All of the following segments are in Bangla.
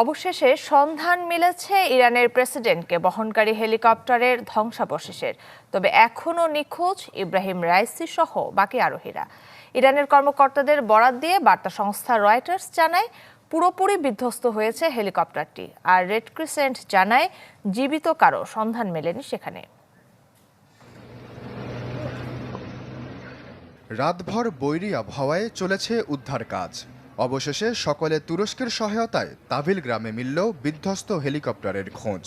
অবশেষে সন্ধান মিলেছে ইরানের প্রেসিডেন্টকে বহনকারী হেলিকপ্টারের ধ্বংসাবশেষের। তবে এখনও নিখোঁজ ইব্রাহিম রাইসি সহ বাকি আরোহীরা। ইরানের কর্মকর্তাদের বরাত দিয়ে বার্তা সংস্থা রয়টার্স জানায়, পুরোপুরি বিধ্বস্ত হয়েছে হেলিকপ্টারটি। আর রেড ক্রিসেন্ট জানায়, জীবিত কারও সন্ধান মেলেনি সেখানে। রাতভর বৈরী আবহাওয়ায় চলেছে উদ্ধার কাজ। অবশেষে সকলে তুরস্কের সহায়তায় তাভিল গ্রামে মিলল বিধ্বস্ত হেলিকপ্টারের খোঁজ।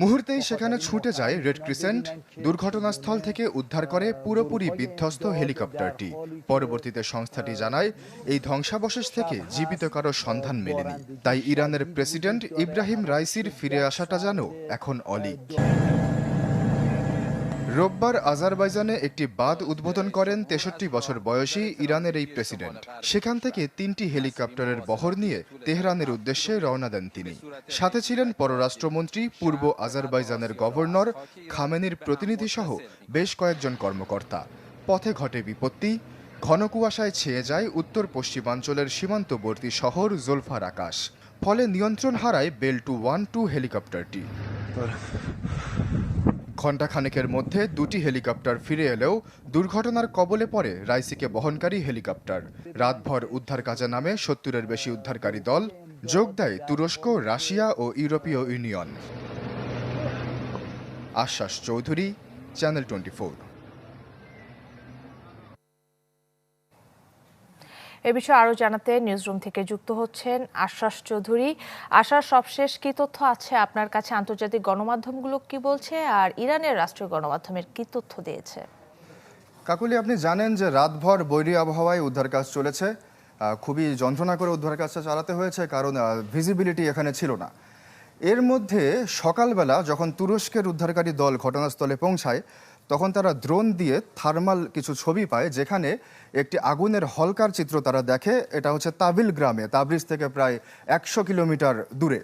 মুহূর্তেই সেখানে ছুটে যায় রেড ক্রিসেন্ট, দুর্ঘটনাস্থল থেকে উদ্ধার করে পুরোপুরি বিধ্বস্ত হেলিকপ্টারটি। পরবর্তীতে সংস্থাটি জানায়, এই ধ্বংসাবশেষ থেকে জীবিত কারও সন্ধান মেলেনি। তাই ইরানের প্রেসিডেন্ট ইব্রাহিম রাইসির ফিরে আসাটা যেন এখন অলিক। রোববার আজারবাইজানে একটি বাঁধ উদ্বোধন করেন তেষট্টি বছর বয়সী ইরানের এই প্রেসিডেন্ট। সেখান থেকে তিনটি হেলিকপ্টারের বহর নিয়ে তেহরানের উদ্দেশ্যে রওনা দেন তিনি। সাথে ছিলেন পররাষ্ট্রমন্ত্রী, পূর্ব আজারবাইজানের গভর্নর, খামেনির প্রতিনিধি সহ বেশ কয়েকজন কর্মকর্তা। পথে ঘটে বিপত্তি, ঘন কুয়াশায় ছেয়ে যায় উত্তর পশ্চিমাঞ্চলের সীমান্তবর্তী শহর জোলফার আকাশ। ফলে নিয়ন্ত্রণ হারায় বেল টু ওয়ান টু হেলিকপ্টারটি। ঘণ্টাখানেকের মধ্যে দুটি হেলিকপ্টার ফিরে এলেও দুর্ঘটনার কবলে পড়ে রাইসিকে বহনকারী হেলিকপ্টার। রাতভর উদ্ধার কাজে নামে সত্তরের বেশি উদ্ধারকারী দল যোগ দেয় তুরস্ক, রাশিয়া ও ইউরোপীয় ইউনিয়ন। আশ্বাস চৌধুরী, চ্যানেল টোয়েন্টি এ বিষয়ে আরও জানাতে নিউজরুম থেকে যুক্ত হচ্ছেন আশ্বাস চৌধুরী। আশার সবশেষ কি তথ্য আছে? আপনার কাছে আন্তর্জাতিক গণমাধ্যমগুলো কি বলছে? আর ইরানের রাষ্ট্রীয় গণমাধ্যমের কি তথ্য দিয়েছে? কাকুলি, আপনি জানেন যে রাতভর বৈরী আবহাওয়ায় উদ্ধার কাজ চলেছে। খুবই যন্ত্রণা করে উদ্ধার কাজটা চালাতে হয়েছে, কারণ ভিজিবিলিটি এখানে ছিল না। এর মধ্যে সকালবেলা যখন তুরস্কের উদ্ধারকারী দল ঘটনাস্থলে পৌঁছায় তখন তারা দ্রোন দিয়ে থার্মাল কিছু ছবি পায়, যেখানে একটি আগুনের হলকার চিত্র তারা দেখে। এটা হচ্ছে তাবিল গ্রামে তাবরিজ থেকে প্রায় একশো কিলোমিটার দূরে।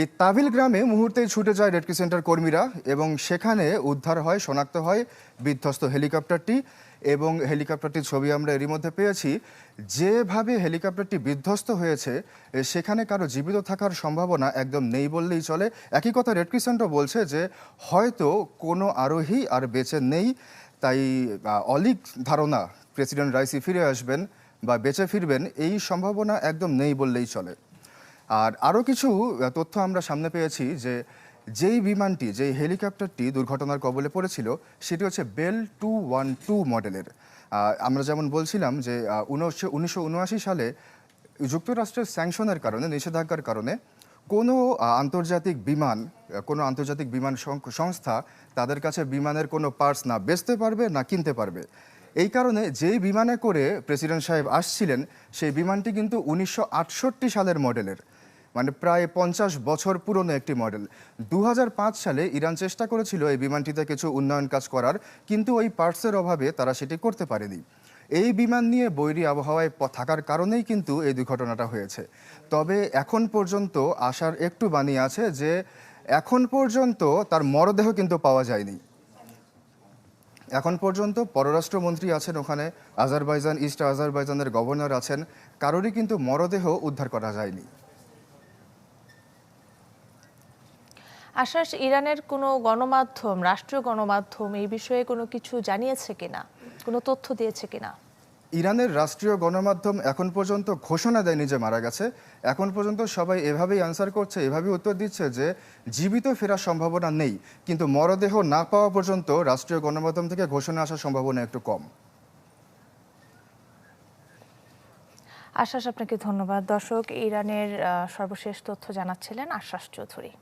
এই তাভিল গ্রামে মুহূর্তেই ছুটে যায় রেডকি সেন্টার কর্মীরা এবং সেখানে উদ্ধার হয়, শনাক্ত হয় বিধ্বস্ত হেলিকপ্টারটি এবং হেলিকপ্টারটির ছবি আমরা এরই মধ্যে পেয়েছি। যেভাবে হেলিকপ্টারটি বিধ্বস্ত হয়েছে সেখানে কারও জীবিত থাকার সম্ভাবনা একদম নেই বললেই চলে। একই কথা রেড ক্রিসেন্টও বলছে যে, হয়তো কোনো আরোহী আর বেঁচে নেই, তাই অলিক ধারণা, প্রেসিডেন্ট রাইসি ফিরে আসবেন বা বেঁচে ফিরবেন, এই সম্ভাবনা একদম নেই বললেই চলে। আর আরও কিছু তথ্য আমরা সামনে পেয়েছি যে যেই বিমানটি, যেই হেলিকপ্টারটি দুর্ঘটনার কবলে পড়েছিল, সেটি হচ্ছে বেল টু ওয়ান টু মডেলের। আমরা যেমন বলছিলাম যে উনিশশো উনআশি সালে যুক্তরাষ্ট্রের স্যাংশনের কারণে, নিষেধাজ্ঞার কারণে কোনো আন্তর্জাতিক বিমান কোনো আন্তর্জাতিক বিমান সংস্থা তাদের কাছে বিমানের কোনো পার্টস না বেচতে পারবে না কিনতে পারবে। এই কারণে যেই বিমানে করে প্রেসিডেন্ট সাহেব আসছিলেন, সেই বিমানটি কিন্তু উনিশশো আটষট্টি সালের মডেলের। মানে প্রায় পঞ্চাশ বছর পুরনো একটি মডেল। দু হাজার পাঁচ সালে ইরান চেষ্টা করেছিল এই বিমানটিতে কিছু উন্নয়ন কাজ করার, কিন্তু ওই পার্টসের অভাবে তারা সেটি করতে পারেনি। এই বিমান নিয়ে বৈরী আবহাওয়ায় থাকার কারণেই কিন্তু এই দুর্ঘটনাটা হয়েছে। তবে এখন পর্যন্ত আসার একটু বাণী আছে যে, এখন পর্যন্ত তার মরদেহ কিন্তু পাওয়া যায়নি। এখন পর্যন্ত পররাষ্ট্রমন্ত্রী আছেন ওখানে, আজারবাইজান, ইস্ট আজারবাইজানের গভর্নর আছেন, কারোরই কিন্তু মরদেহ উদ্ধার করা যায়নি। আশ্বাস ইরানের কোনো গণমাধ্যম রাষ্ট্রীয় গণমাধ্যম এই বিষয়ে কোনো কিছু জানিয়েছে কিনা? কোনো তথ্য দিয়েছে কিনা? ইরানের রাষ্ট্রীয় গণমাধ্যম এখন পর্যন্ত ঘোষণা দেয়নি যে মারা গেছে। এখন পর্যন্ত সবাই এভাবেই অ্যান্সার করছে এভাবেই উত্তর দিচ্ছে যে জীবিত ফেরার সম্ভাবনা নেই। কিন্তু মরদেহ না পাওয়া পর্যন্ত রাষ্ট্রীয় গণমাধ্যম থেকে ঘোষণা আসার সম্ভাবনা একটু কম। আশ্বাস আপনাকে ধন্যবাদ। দর্শক ইরানের সর্বশেষ তথ্য জানাচ্ছিলেন আশ্বাস চৌধুরী।